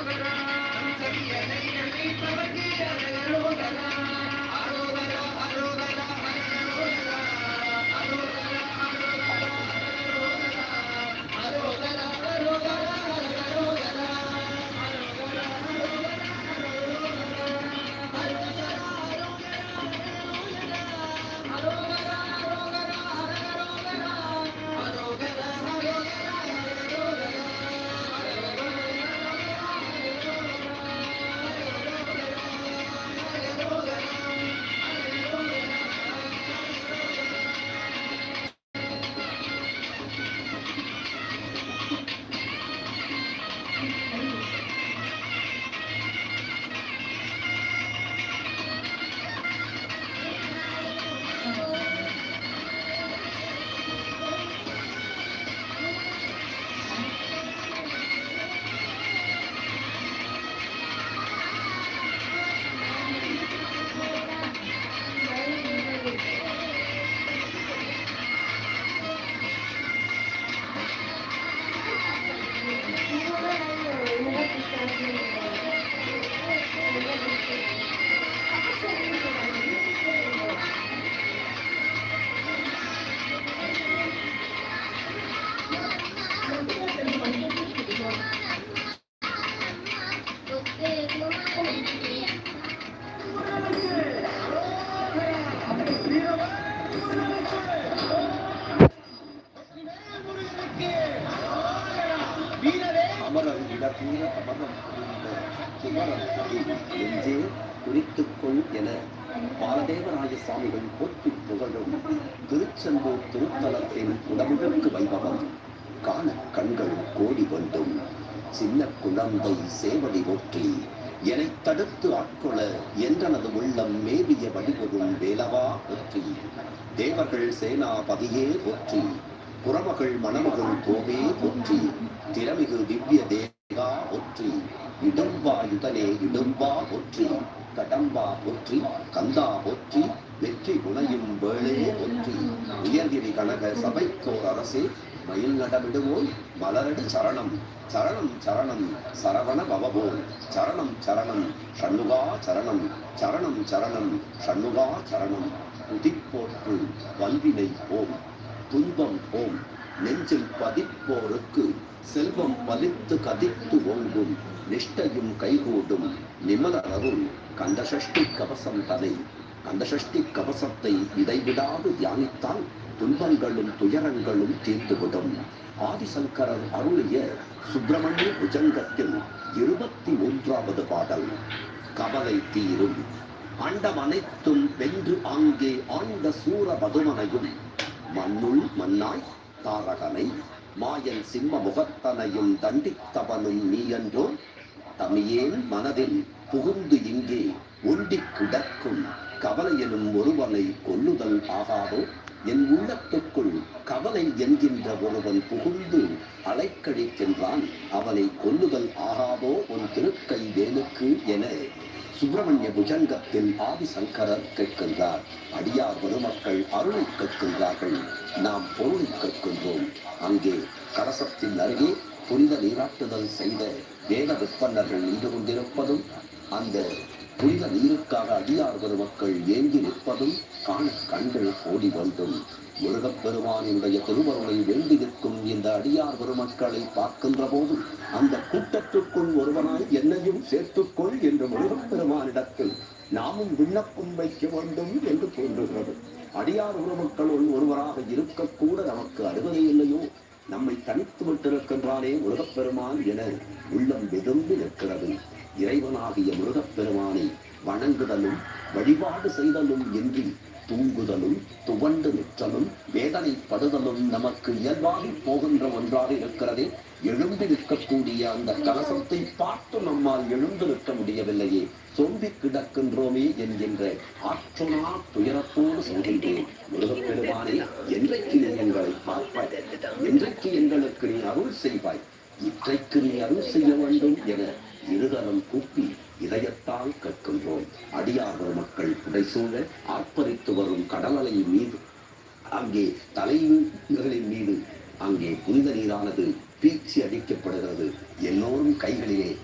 ರೋಗದ ಸಂಸರಿಯ ನೈಯಲ್ಲಿ ಪ್ರಗತಿಯ ರೋಗದ ஆட்கொள என்றனது உள்ளம் மேவிய வடிவரும் வேலவா ஒற்றி தேவர்கள் சேனாபதியே ஒற்றி புறமகள் மணமகள் கோவே ஒற்றி திறமிகு திவ்ய தேகா ஒற்றி இடும்பா யுதனே இடும்பா ஒற்றி கடம்பா ஒற்றி கந்தா ஒற்றி வெற்றி புனையும் வேளே ஒற்றி உயர்கிரி கனக சபைக்கோர் அரசே மயில் நடமிடுவோம் மலரடி சரணம். சரணம் சரணம் சரவண பவபோம் சரணம் சரணம் ஷண்முகா சரணம். சரணம் சரணம் ஷண்முகா சரணம். உதிப்போற்று வல்வினை போம். துன்பம் போம். நெஞ்சில் பதிப்போருக்கு செல்வம் பலித்து கதித்து ஓங்கும். நிஷ்டையும் கைகூடும். நிமலரவும் கந்தசஷ்டி கவசம் தலை. கந்தசஷ்டி கவசத்தை இடைவிடாது தியானித்தால் துன்பங்களும் துயரங்களும் தீர்ந்துவிடும் ஆதிசங்கரர் அருளிய சுப்பிரமணிய புஜங்கத்தில் இருபத்தி மூன்றாவது பாடல் கவலை தீரும். அண்டம் அனைத்தும் வென்று ஆங்கே ஆண்ட சூர பதுமனையும் மண்ணுள் மண்ணாய் தாரகனை மாயன் சிம்ம முகத்தனையும் தண்டித்தவனும் நீ என்றோ தமியேன் மனதில் புகுந்து இங்கே ஒண்டிக் கிடக்கும் கவலை எனும் ஒருவனை கொல்லுதல் ஆகாதோ? என் உள்ளத்துக்குள் கவலை என்கின்ற ஒருவன் புகுந்து அலைக்கழிக்கின்றான். அவனை கொல்லுதல் ஆகாதோ உன் திருக்கை வேலுக்கு என சுப்பிரமணிய புஜங்கத்தில் ஆதிசங்கரர் கேட்கின்றார். அடியார் பெருமக்கள் அருளை கேட்கின்றார்கள். நாம் பொருளை கேட்கின்றோம். அங்கே கலசத்தின் அருகே புனித நீராட்டுதல் செய்த வேத விற்பனர்கள் நின்று கொண்டிருப்பதும் அந்த புனித நீருக்காக அடியார் பெருமக்கள் ஏங்கி நிற்பதும் காண கண்கள் ஓடி வேண்டும். முருகப்பெருமானினுடைய திருவருளை வேண்டி நிற்கும் இந்த அடியார் பெருமக்களை பார்க்கின்ற போது அந்த கூட்டத்துக்குள் ஒருவனாய் என்னையும் சேர்த்துக்கொள் என்று முருகப்பெருமானிடத்தில் நாமும் விண்ணப்பம் வைக்க வேண்டும் என்று தோன்றுகிறது. அடியார் உறவுக்களுள் ஒருவராக இருக்கக்கூட நமக்கு அருகதை இல்லையோ? நம்மை தனித்து விட்டிருக்கின்றானே முருகப்பெருமான் என உள்ளம் வெதும்பி நிற்கிறது. இறைவனாகிய முருகப்பெருமானை வணங்குதலும் வழிபாடு செய்தலும் என்று தூங்குதலும் துவண்டு நிற்றலும் வேதனைப்படுதலும் நமக்கு இயல்பாகி போகின்ற ஒன்றாக இருக்கிறதே. எழுந்து நிற்கக்கூடிய அந்த கலசத்தை பார்த்து நம்மால் எழுந்து நிற்க முடியவில்லையே. சொம்பி கிடக்கின்றோமே என்கின்ற ஆற்றனா துயரத்தோடு சொல்கின்றேன். முருகப்பெருமானே என்றைக்கு நீ எங்களை பார்ப்பாய்? என்றைக்கு எங்களுக்கு நீ அருள் செய்வாய்? இன்றைக்கு நீ அருள் செய்ய வேண்டும் என இருதரம் கூப்பி இதயத்தால் கேட்கின்றோம். அடியார் மக்கள் புடைசூழ ஆர்ப்பரித்து வரும் கடலலை மீது. அங்கே தலைவர்களின் மீது அங்கே புனித நீரானது பீச்சி அடிக்கப்படுகிறது. எல்லோரும் கைகளிலே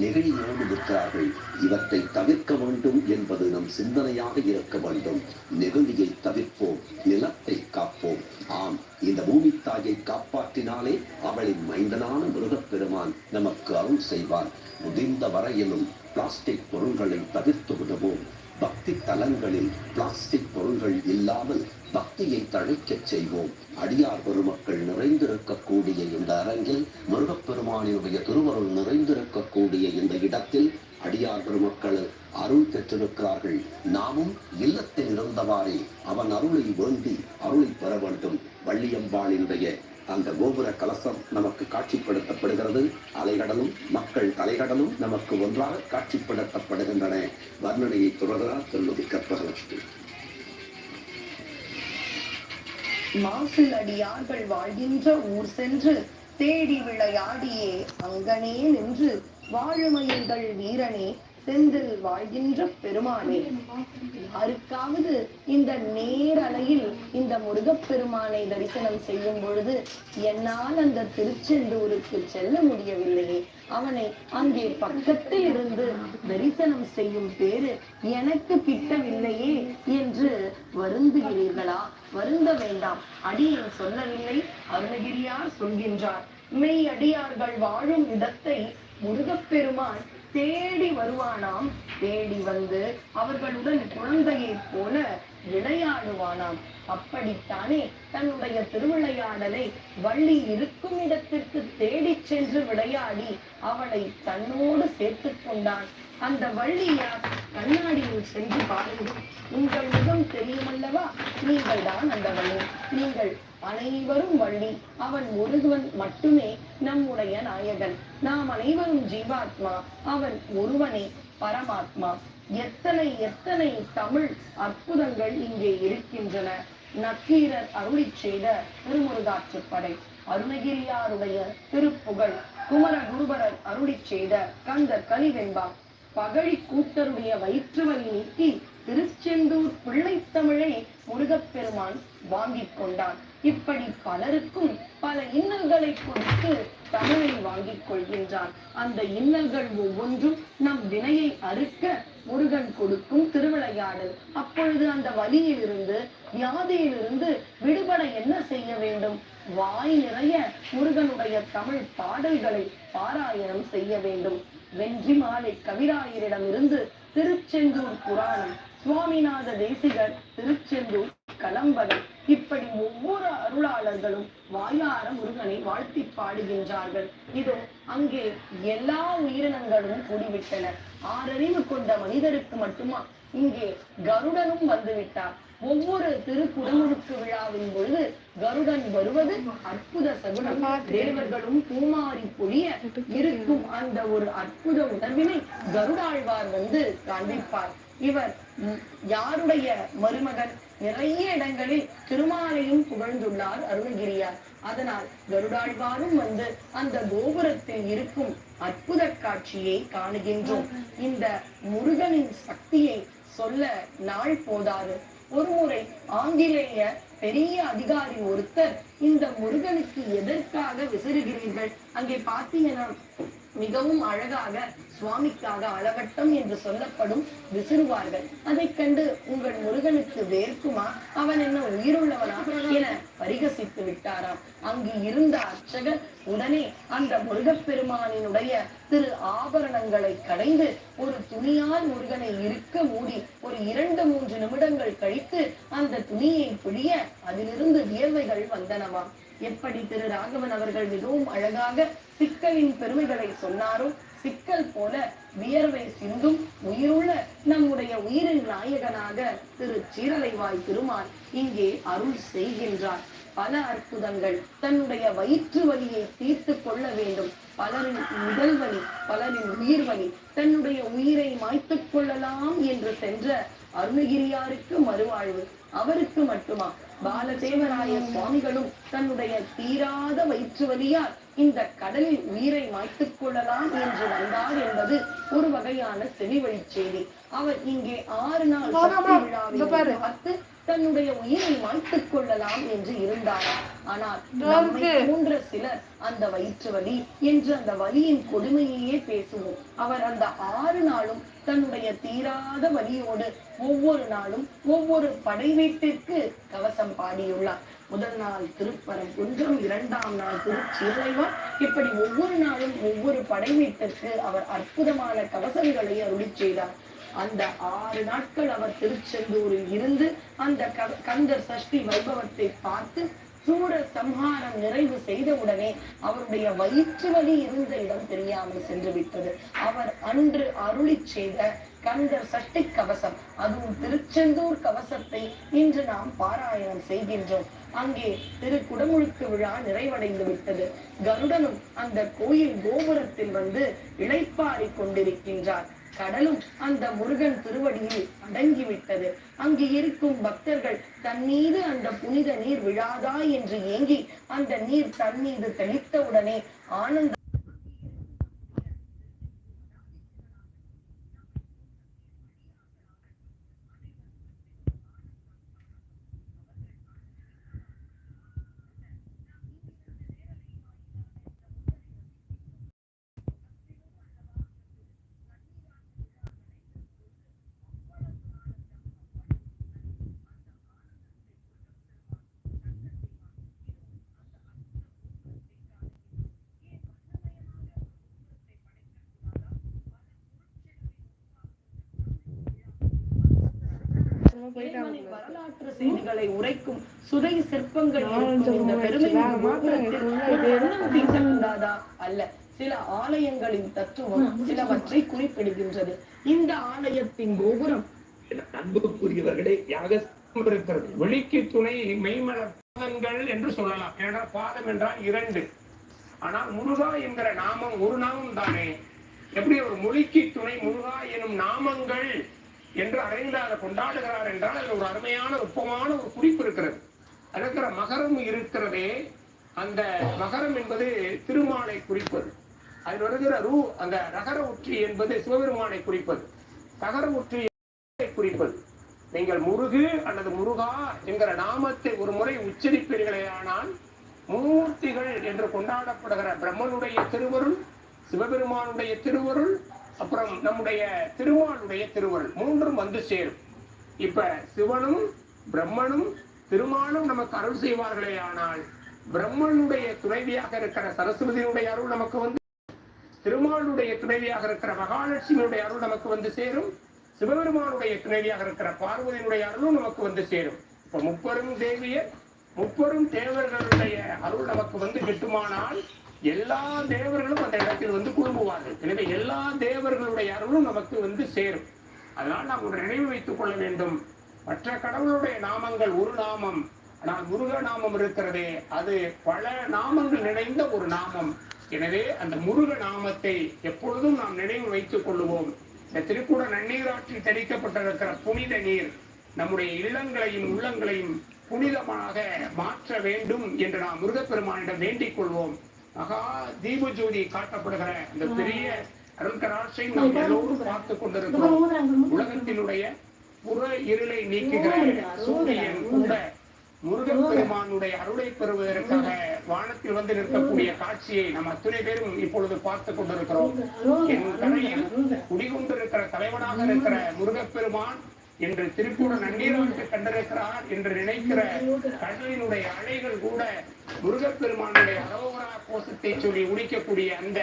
நெகிழியோடு நிற்கிறார்கள். இவற்றை தவிர்க்க வேண்டும் என்பது நம் சிந்தனையாக இருக்க வேண்டும். நெகிழியை தவிர்ப்போம் நிலத்தை காப்போம். ஆம் இந்த பூமி தாயை காப்பாற்றினாலே அவளின் மைந்தனான முருகப்பெருமான் நமக்கு அருள் செய்வான் முடிந்த வரையிலும் பிளாஸ்டிக் பொருள்களை தவிர்த்து விடுவோம். பக்தி தலங்களில் பிளாஸ்டிக் பொருள்கள் இல்லாமல் பக்தியை தழைக்கச் செய்வோம். அடியார் பெருமக்கள் நிறைந்திருக்கக்கூடிய இந்த அரங்கில் முருகப்பெருமானினுடைய திருவருள் நிறைந்திருக்கக்கூடிய இந்த இடத்தில் அடியார் பெருமக்கள் அருள் பெற்றிருக்கிறார்கள். நாமும் இல்லத்தில் இருந்தவாறே அவன் அருளை வேண்டி அருளை பெற வேண்டும். வள்ளியம்பாளினுடைய அந்த கோபுர கலசம் நமக்கு காட்சிப்படுத்தப்படுகிறது. அலைகடலும் மக்கள் தலைகடலும் நமக்கு ஒன்றாக காட்சிப்படுத்தப்படுகின்றன. வர்ணனையை தொடர்கிறார் திருமதி கற்பகலட்சுமி மாசில் அடியார்கள் வாழ்கின்ற ஊர் சென்று தேடி விளையாடியே அங்கனே நின்று வாழுமயில்கள் வீரனே செந்தில் வாழ்கின்ற பெருமானே. யாருக்காவது இந்த நேரலையில் இந்த முருகப்பெருமானை தரிசனம் செய்யும் பொழுது என்னால் அந்த திருச்செந்தூருக்கு செல்ல முடியவில்லையே. அவனை அங்கே பக்கத்தில் இருந்து தரிசனம் செய்யும் பேரு எனக்கு கிட்டவில்லையே என்று வருந்துகிறீர்களா? வருந்த வேண்டாம். அடியேன் சொல்லவில்லை. அருணகிரியார் சொல்கின்றார். மெய் அடியார்கள் வாழும் இடத்தை முருகப்பெருமான் தேடி வருவானாம். தேடி வந்து அவர்களுடன் குழந்தையைப் போல விளையாடுவானாம் அப்படித்தானே தன்னுடைய திருவிளையாடலை வள்ளி இருக்கும் இடத்திற்கு தேடிச் சென்று விளையாடி அவளை தன்னோடு சேர்த்துக் கொண்டான். அந்த வள்ளியார் கண்ணாடியில் சென்று பாருங்கள் உங்கள் முகம் தெரியுமல்லவா? நீங்கள் தான் அந்த வள்ளி நீங்கள் அனைவரும் வள்ளி. அவன் ஒருவன் மட்டுமே நம்முடைய நாயகன். நாம் அனைவரும் ஜீவாத்மா. அவன் ஒருவனே பரமாத்மா. எத்தனை எத்தனை தமிழ் அற்புதங்கள் இங்கே இருக்கின்றன? நக்கீரர் அருளி செய்த திருமுருகாற்றுப்படை அருணகிரியாருடைய திருப்புகழ் குமர குருபரர் அருளி செய்த கந்த கலிவெண்பா பகழி கூட்டருடைய வயிற்று வலி நீக்கி திருச்செந்தூர் பிள்ளைத்தமிழை முருகப்பெருமான் வாங்கிக் கொண்டான். இப்படி பலருக்கும் பல இன்னல்களை கொடுத்து தமிழை வாங்கிக் கொள்கின்றான். அந்த இன்னல்கள் ஒவ்வொன்றும் நம் வினையை அறுக்க முருகன் கொடுக்கும் திருவிளையாடல். அப்பொழுது அந்த வலியிலிருந்து வியாதியிலிருந்து விடுபட என்ன செய்ய வேண்டும்? வாய் நிறைய முருகனுடைய தமிழ் பாடல்களை பாராயணம் செய்ய வேண்டும். வென்றி மாலை கவிராயரிடமிருந்து திருச்செந்தூர் புராணம் சுவாமிநாத தேசிகர் திருச்செந்தூர் கலம்பகம் இப்படி ஒவ்வொரு அருளாளர்களும் வாயார முருகனை வாழ்த்தி பாடுகின்றார்கள். இதோ அங்கே எல்லா உயிரினங்களும் கூடிவிட்டன ஆறறிவு கொண்ட மனிதருக்கு மட்டுமா? இங்கே கருடனும் வந்துவிட்டார். ஒவ்வொரு திருக்குடமுழுக்கு விழாவின் பொழுது கருடன் வருவது அற்புத சகுனம். தேவர்களும் பூமாரி பொழிய இருக்கும் அந்த ஒரு அற்புத உணர்வினை கருடாழ்வார் வந்து காண்பிப்பார். இவர் யாருடைய மருமகன்? நிறைய இடங்களில் திருமாலையும் புகழ்ந்துள்ளார் அருணகிரியார். அதனால் கருடாழ்வாரும் வந்து அந்த கோபுரத்தில் இருக்கும் அற்புத காட்சியை காணுகின்றோம். இந்த முருகனின் சக்தியை சொல்ல நாள் போதாது. ஒருமுறை ஆங்கிலேய பெரிய அதிகாரி ஒருத்தர் இந்த முருகனுக்கு எதற்காக விசிறுகிறீர்கள்? அங்கே பார்த்தீங்கன்னா மிகவும் அழகாக சுவாமிக்காக அளவட்டம் என்று சொல்லப்படும் விசிறுவார்கள். அதைக் கண்டு உங்கள் முருகனுக்கு வேர்க்குமா? அவன் என்ன உயிருள்ளவனா என பரிகசித்து விட்டாராம். அங்கு இருந்த அர்ச்சகர் உடனே அந்த முருகப்பெருமானினுடைய திரு ஆபரணங்களை கடைந்து ஒரு துணியால் முருகனை இருக்க மூடி ஒரு இரண்டு மூன்று நிமிடங்கள் கழித்து அந்த துணியை பிடிய அதிலிருந்து வியர்வைகள் வந்தனவாம். எப்படி திரு ராகவன் அவர்கள் மிகவும் அழகாக சிக்கலின் பெருமைகளை சொன்னாரோ சிக்கல் போல வியர்வை சிந்தும் உயிருள்ள நம்முடைய உயிரின் நாயகனாக திரு சீரலைவாய் திருமால் இங்கே அருள் செய்கின்றார். பல அற்புதங்கள் தன்னுடைய வயிற்று வலியை தீர்த்து கொள்ள வேண்டும். பலரின் உடல் வலி பலரின் உயிர் வலி தன்னுடைய உயிரை மாய்த்துக் கொள்ளலாம் என்று சென்ற அருணகிரியாருக்கு மறுவாழ்வு. அவருக்கு மட்டுமா? பாலதேவராய சுவாமிகளும் தன்னுடைய தீராத வயிற்று வலியால் இந்த கடலில் உயிரை மாய்த்துக் கொள்ளலாம் என்று வந்தார் என்பது ஒரு வகையான செவிவழி செய்தி. அவர் இங்கே ஆறு நாள் பார்த்து தன்னுடைய உயிரை மாய்த்துக் கொள்ளலாம் என்று இருந்தார்? ஆனால் போன்ற சிலர் அந்த வயிற்று வலி என்று அந்த வலியின் கொடுமையையே பேசுவோம். அவர் அந்த ஆறு நாளும் தன்னுடைய தீராத வலியோடு ஒவ்வொரு நாளும் ஒவ்வொரு படை வீட்டிற்கு கவசம் பாடியுள்ளார். முதல் நாள் திருப்பரங்குன்றம் இரண்டாம் நாள் திருச்சிறைவார் இப்படி ஒவ்வொரு நாளும் ஒவ்வொரு படை வீட்டிற்கு அவர் அற்புதமான கவசங்களை அருளிச் செய்தார். அந்த ஆறு நாட்கள் அவர் திருச்செந்தூரில் இருந்து அந்த க- கந்தர் சஷ்டி வைபவத்தை பார்த்து சூர சம்ஹாரம் நிறைவு செய்தவுடனே அவருடைய வயிற்று வலி இருந்த இடம் தெரியாமல் சென்று விட்டது. அவர் அன்று அருளிச் செய்த கந்தர் சஷ்டி கவசம் அதுவும் திருச்செந்தூர் கவசத்தை இன்று நாம் பாராயணம் செய்கின்றோம். அங்கே திரு குடமுழுக்கு விழா நிறைவடைந்து விட்டது. கருடனும் அந்த கோயில் கோபுரத்தில் வந்து இளைப்பாறிக் கொண்டிருக்கின்றார். கடலும் அந்த முருகன் திருவடியில் அடங்கிவிட்டது. அங்கு இருக்கும் பக்தர்கள் தன் மீது அந்த புனித நீர் விழாதா? என்று ஏங்கி அந்த நீர் தன் மீது தெளித்தவுடனே ஆனந்த வரலாற்று செய்திகளை உரைக்கும் சுதை சிற்பங்கள் இந்த அல்ல சில ஆலயங்களின் தத்துவம் சிலவற்றை குறிப்பிடுகின்றது. இந்த ஆலயத்தின் கோபுரம் அன்புக்குரியவர்களே யாக இருக்கிறது. வெளிக்கு துணை மெய்மலர் பாதங்கள் என்று சொல்லலாம். ஏன்னா பாதம் என்றால் இரண்டு. ஆனால் முருகா என்கிற நாமம் ஒரு நாமம் தானே. எப்படி ஒரு மொழிக்கு துணை முருகா எனும் நாமங்கள் என்று அறிந்து அதை கொண்டாடுகிறார் என்றால் அதில் ஒரு அருமையான நுட்பமான ஒரு குறிப்பு இருக்கிறது. இருக்கிற மகரம் இருக்கிறதே. அந்த மகரம் என்பது திருமாலை குறிப்பது. அதில் வருகிற ரூ அந்த ரகர உற்றி என்பது சிவபெருமானை குறிப்பது. தகர உற்றி குறிப்பது. நீங்கள் முருகு அல்லது முருகா என்கிற நாமத்தை ஒரு முறை உச்சரிப்பீர்களே ஆனால் மும்மூர்த்திகள் என்று கொண்டாடப்படுகிற பிரம்மனுடைய திருவருள் சிவபெருமானுடைய திருவருள் அப்புறம் நம்முடைய திருமாலுடைய திருவருள் மூன்றும் வந்து சேரும். இப்ப சிவனும் பிரம்மனும் திருமாலும் நமக்கு அருள் செய்வார்களே ஆனால் பிரம்மனுடைய துணைவியாக இருக்கிற சரஸ்வதியினுடைய அருள் நமக்கு வந்து திருமாலுடைய துணைவியாக இருக்கிற மகாலட்சுமியுடைய அருள் நமக்கு வந்து சேரும். சிவபெருமானுடைய துணைவியாக இருக்கிற பார்வதியினுடைய அருளும் நமக்கு வந்து சேரும். இப்ப முப்பெரும் தேவியர் முப்பெரும் தேவர்களுடைய அருள் நமக்கு வந்து கிட்டுமானால் எல்லா தேவர்களும் அந்த இடத்தில் வந்து குழும்புவார்கள் எனவே எல்லா தேவர்களுடைய அருளும் நமக்கு வந்து சேரும். அதனால் நாம் ஒரு நினைவு வைத்துக் கொள்ள வேண்டும். மற்ற கடவுளுடைய நாமங்கள் ஒரு நாமம். ஆனால் முருக நாமம் இருக்கிறதே அது பல நாமங்கள் நிறைந்த ஒரு நாமம். எனவே அந்த முருக நாமத்தை எப்பொழுதும் நாம் நினைவு வைத்துக் கொள்ளுவோம். இந்த திருக்கூட நன்னீராற்றில் தெளிக்கப்பட்டிருக்கிற புனித நீர் நம்முடைய இல்லங்களையும் உள்ளங்களையும் புனிதமாக மாற்ற வேண்டும் என்று நாம் முருகப்பெருமானிடம் வேண்டிக் கொள்வோம். மகா தீப ஜோதி காட்டப்படுகிற இந்த பெரிய அருள்கராட்சை நாம் எல்லோரும் பார்த்து கொண்டிருக்கிறோம். உலகத்தினுடைய புற இருளை நீக்குகிற சூரியன் கூட முருகப்பெருமானுடைய அருளை. பெறுவதற்காக வானத்தில் வந்து நிற்கக்கூடிய காட்சியை நம்ம அத்தனை பேரும் இப்பொழுது பார்த்து கொண்டிருக்கிறோம். என் கரையில் குடிகொண்டிருக்கிற தலைவனாக இருக்கிற முருகப்பெருமான் என்று திருப்பூட நன்னீராட்டு கண்டிருக்கிறார் என்று நினைக்கிற கடலினுடைய அலைகள் கூட முருகப்பெருமானுடைய அரோகரா கோஷத்தை சொல்லி உடிக்கக்கூடிய அந்த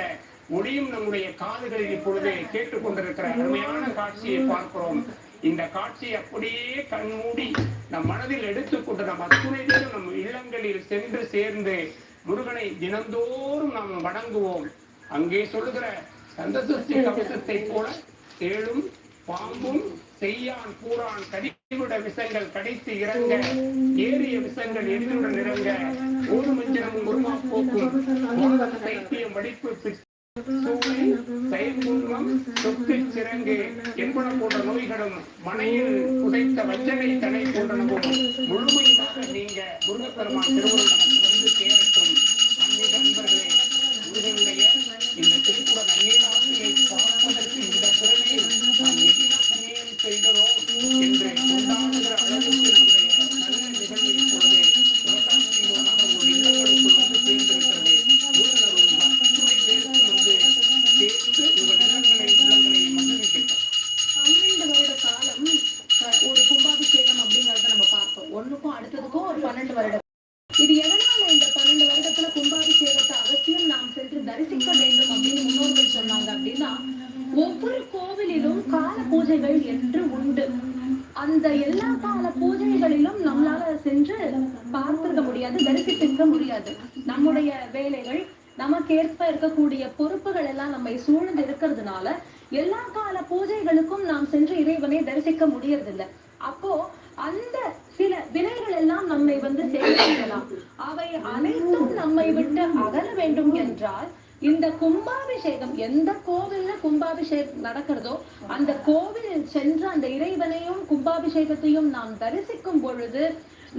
ஒளியும் நம்முடைய காதுகளில் இப்பொழுது கேட்டுக்கொண்டிருக்கிற அருமையான காட்சியை பார்க்கிறோம். இந்த காட்சி அப்படியே கண்மூடி நம் மனதில் எடுத்துக்கொண்டு நம் அத்துணை நம் இல்லங்களில் சென்று சேர்ந்து முருகனை தினந்தோறும் நாம் வணங்குவோம். அங்கே சொல்லுகிற கந்தசஷ்டி கவசத்தை போல தேளும் பாம்பும் செய்யான் கூறான் கடிவிட விஷங்கள் கடித்து இறங்க ஏறிய விஷங்கள் எதிருடன் இறங்க ஒரு மஞ்சனமும் உருமா போக்கும் சைத்தியம் வடிப்பு பித்து என்பன போன்ற நோய்களும் மனையில் புதைத்த வஞ்சனை தடை போன்றனவும் முழுமையாக நீங்க முருகப்பெருமான் திருவள்ளுவர் வந்து தேவை நம்மை விட்டு அகல வேண்டும் என்றால் இந்த கும்பாபிஷேகம் எந்த கோவில்ல கும்பாபிஷேகம் நடக்கிறதோ அந்த கோவிலில் சென்று அந்த இறைவனையும் கும்பாபிஷேகத்தையும் நாம் தரிசிக்கும் பொழுது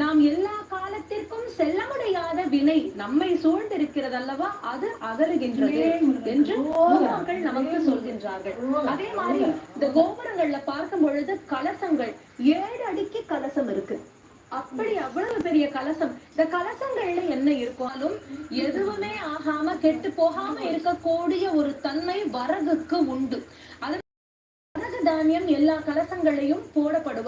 நாம் எல்லா காலத்திற்கும் செல்ல முடியாத வினை நம்மை சூழ்ந்திருக்கிறது அல்லவா அது அகலுகின்றது என்று முன்னோர்கள் நமக்கு சொல்கின்றார்கள். அதே மாதிரி இந்த கோபுரங்கள்ல பார்க்கும் பொழுது கலசங்கள் ஏழு அடிக்கு கலசம் இருக்கு. அப்படி அவ்வளவு பெரிய கலசம். இந்த கலசங்கள்ல என்ன இருக்காலும் எதுவுமே ஆகாம கெட்டு போகாம இருக்கக்கூடிய ஒரு தன்மை வரகுக்கு உண்டு. அது வரகு தானியம் எல்லா கலசங்களையும் போடப்படும்